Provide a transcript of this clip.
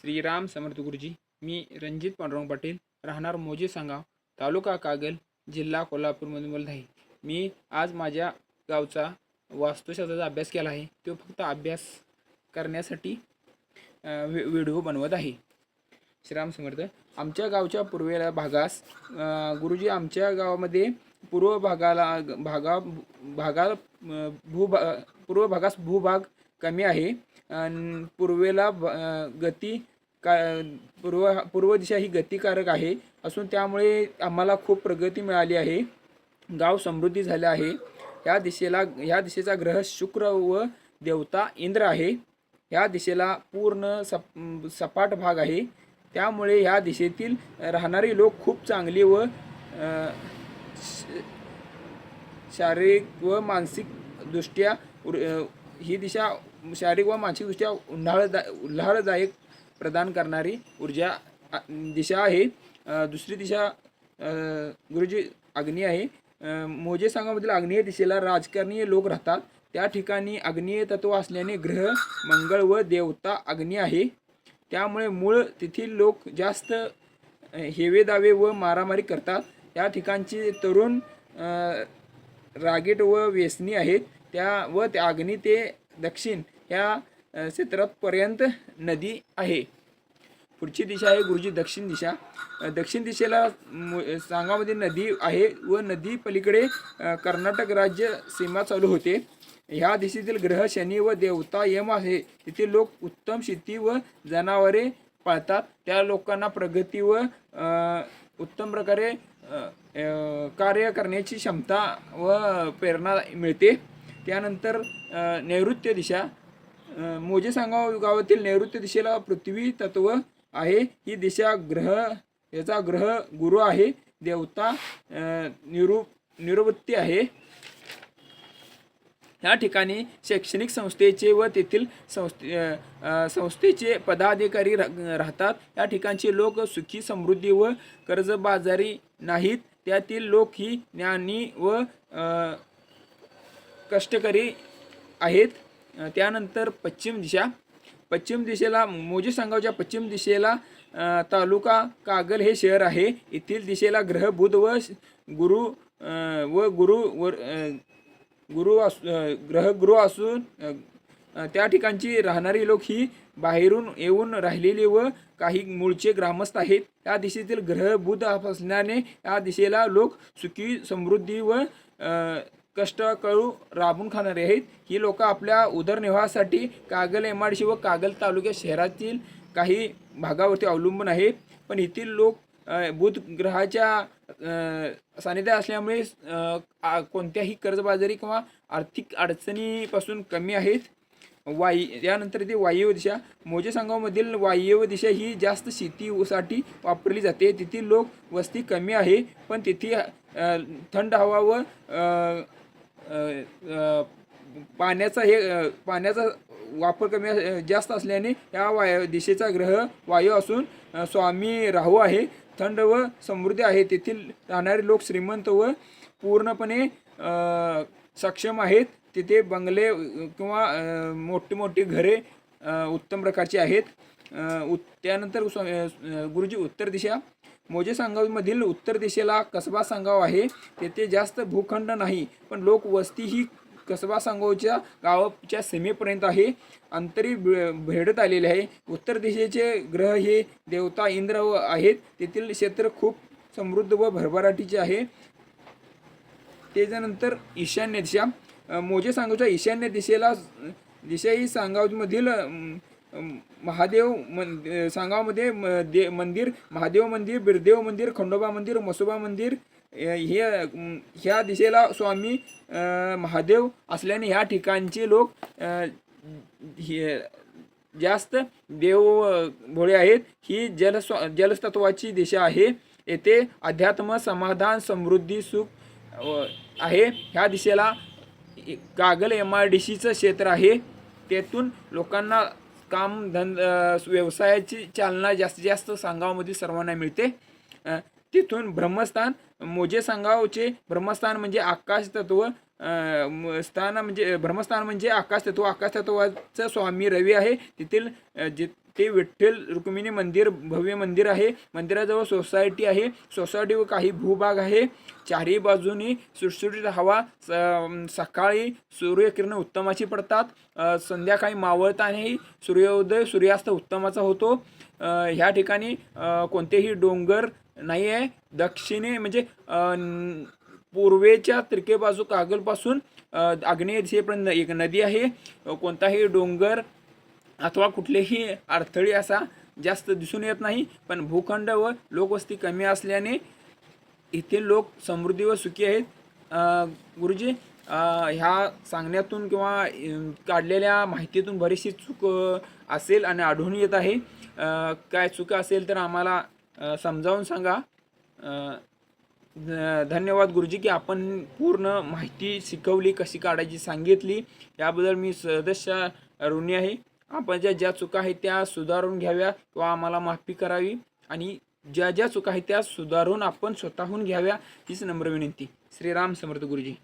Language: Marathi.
श्रीराम समर्थ गुरुजी मी रणजित पांडुरंग पाटील राहणार मोजे सांगाव तालुका कागल जिल्हा कोल्हापूरमधून बोलत आहे. मी आज माझ्या गावचा वास्तुशास्त्राचा अभ्यास केला आहे. तो फक्त अभ्यास करण्यासाठी व्हिडिओ बनवत आहे. श्रीराम समर्थ आमच्या गावच्या पूर्वेला भागास गुरुजी आमच्या गावामध्ये पूर्व भागाला भागा भागा भूभा पूर्व भागास भूभाग कमी आहे. पूर्वेला ब- गती का पूर्व पूर्व दिशा ही गतिकारक आहे. असून त्यामुळे आम्हाला खूप प्रगती मिळाली आहे. गाव समृद्धी झाले आहे. ह्या दिशेला ह्या दिशेचा ग्रह शुक्र व देवता इंद्र आहे. ह्या दिशेला पूर्ण सप सपाट भाग आहे. त्यामुळे ह्या दिशेतील राहणारे लोक खूप चांगली व श- शारीरिक व मानसिकदृष्ट्या उर- ही दिशा शारीरिक व मानसिकदृष्ट्या उन्हाळदा उल्हाळदायक प्रदान करणारी ऊर्जा दिशा आहे. दुसरी दिशा गुरुजी अग्नी आहे. मोजे सांगामधील आग्नेय दिशेला राजकारणीय लोक राहतात. त्या ठिकाणी आग्नेय तत्व असल्याने ग्रह मंगळ व देवता अग्नी आहे. त्यामुळे मूळ तेथील लोक जास्त हेवेदावे व मारामारी करतात. या ठिकाणचे तरुण रागेट रागीट व व्यसनी आहेत. त्या व त्या अग्नी ते दक्षिण ह्या क्षेत्रापर्यंत नदी आहे. पुढची दिशा आहे गुरुजी दक्षिण दिशा. दक्षिण दिशेला मु- सांगामध्ये नदी आहे व नदी पलीकडे कर्नाटक राज्य सीमा चालू होते. ह्या दिशेतील ग्रह शनी व देवता यम आहे. तिथे लोक उत्तम शेती व जनावरे पाळतात. त्या लोकांना प्रगती व उत्तम प्रकारे कार्य करण्याची क्षमता व प्रेरणा मिळते. त्यानंतर नैऋत्य दिशा. मोजे सांगाव गावातील नैऋत्य दिशेला पृथ्वी तत्व आहे. ही दिशा ग्रह याचा ग्रह गुरु आहे. देवता अ, निरु आहे. या ठिकाणी शैक्षणिक संस्थेचे व तेथील संस्थे संस्थेचे पदाधिकारी रा- राहतात. या ठिकाणचे लोक सुखी समृद्धी व कर्जबाजारी नाहीत. त्यातील लोक ही ज्ञानी व कष्टकरी आहेत. त्यानंतर पश्चिम दिशा. पश्चिम दिशेला मोजे सांगावच्या पश्चिम दिशेला तालुका कागल हे शहर आहे. येथील दिशेला ग्रह बुध व गुरु व गुरु व गुरु अस ग्रहगृह असून त्या ठिकाणची राहणारी लोक ही बाहेरून येऊन राहिलेली व काही मूळचे ग्रामस्थ आहेत. या दिशेतील ग्रह बुध असल्याने या दिशेला लोक सुखी समृद्धी व कष्ट कळू राबून खाणारे आहेत. ही लोक आपल्या उदरनिर्वाहासाठी कागल एमाडशी व कागल तालुक्या शहरातील काही भागावरती अवलंबून आहे पण येथील लोक बुध ग्रहाच्या सानिध्यात असल्यामुळे आ- कोणत्याही कर्जबाजारी किंवा आर्थिक अडचणीपासून कमी आहेत. वाई यानंतर ते वायव्य दिशा. मोजे संघामधील वायव्य दिशा ही जास्त शेतीसाठी वापरली जाते. तेथील लोक वस्ती कमी आहे. पण तेथे थंड हवा व पाण्याचा हे पाण्याचा वापर कमी जास्त असल्याने या वाय दिशेचा ग्रह वायू असून स्वामी राहू आहे थंड व समृद्धी आहे. तेथील राहणारे लोक श्रीमंत व पूर्णपणे सक्षम आहेत. तिथे बंगले किंवा मोठी मोठी घरे उत्तम प्रकारची आहेत. उ त्यानंतर स्वा- गुरुजी उत्तर दिशा मोजे सांगावमधील उत्तर दिशेला कसबा सांगाव आहे तेथे जास्त भूखंड नाही पण लोकवस्ती ही कसबा सांगोच्या गावाच्या सीमेपर्यंत आहे अंतरी भेडत आलेले आहे. उत्तर दिशेचे ग्रह हे देवता इंद्र व आहेत तेथील क्षेत्र खूप समृद्ध व भरभराटीचे आहे. त्याच्यानंतर ईशान्य दिशा. मोजे सांगावच्या ईशान्य दिशेला दिशा ही सांगावमधील महादेव मन सांगावमध्ये म- दे मंदिर महादेव मंदिर बिरदेव मंदिर खंडोबा मंदिर मसोबा मंदिर हे ह्या दिशेला स्वामी महादेव असल्याने ह्या ठिकाणचे लोक हे जास्त देव भोळे आहेत. ही जलस्व जलतत्वाची दिशा आहे. येथे अध्यात्म समाधान समृद्धी सुख आहे. ह्या दिशेला कागल एम आय डी सीचं क्षेत्र आहे. तेथून लोकांना काम धन व्यवसायाची चालना जास्तीत जास्त सांगावमध्ये सर्वांना मिळते. तिथून ब्रह्मस्थान मोजे सांगावचे ब्रह्मस्थान म्हणजे आकाश तत्व स्थान म्हणजे ब्रह्मस्थान म्हणजे आकाश तत्व. आकाश तत्वाचं स्वामी रवी आहे. तेथील जे ते विठ्ठल रुक्मिणी मंदिर भव्य मंदिर आहे. मंदिराजवळ सोसायटी आहे. सोसायटीवर काही भूभाग आहे. चारही बाजूनी सुटसुटीत हवा. स- सकाळी सूर्यकिरण उत्तमाची पडतात. संध्याकाळी मावळतानाही सूर्योदय सूर्यास्त उत्तमाचा होतो. ह्या ठिकाणी कोणतेही डोंगर नाही आहे दक्षिणे म्हणजे पूर्वेच्या त्रिके बाजू कागलपासून आग्नेय दिशेपर्यंत एक नदी आहे. कोणताही डोंगर अथवा कुठलेही अडथळे असा जास्त दिसून येत नाही पण भूखंड व लोकवस्ती कमी असल्याने इथे लोक समृद्धी व सुखी आहेत. गुरुजी ह्या सांगण्यातून किंवा काढलेल्या माहितीतून बरीचशी चूक असेल आणि आढळून येत आहे. काय चूक असेल तर आम्हाला समजावून सांगा. धन्यवाद गुरुजी की आपण पूर्ण माहिती शिकवली कशी काढायची सांगितली. याबद्दल मी सदस्य ऋणी आहे. आपण ज्या ज्या चुका आहेत त्या सुधारून घ्याव्या किंवा आम्हाला माफी करावी आणि ज्या ज्या चुका आहेत त्या सुधारून आपण स्वतःहून घ्याव्या हीच नम्र विनंती. श्रीराम समर्थ गुरुजी.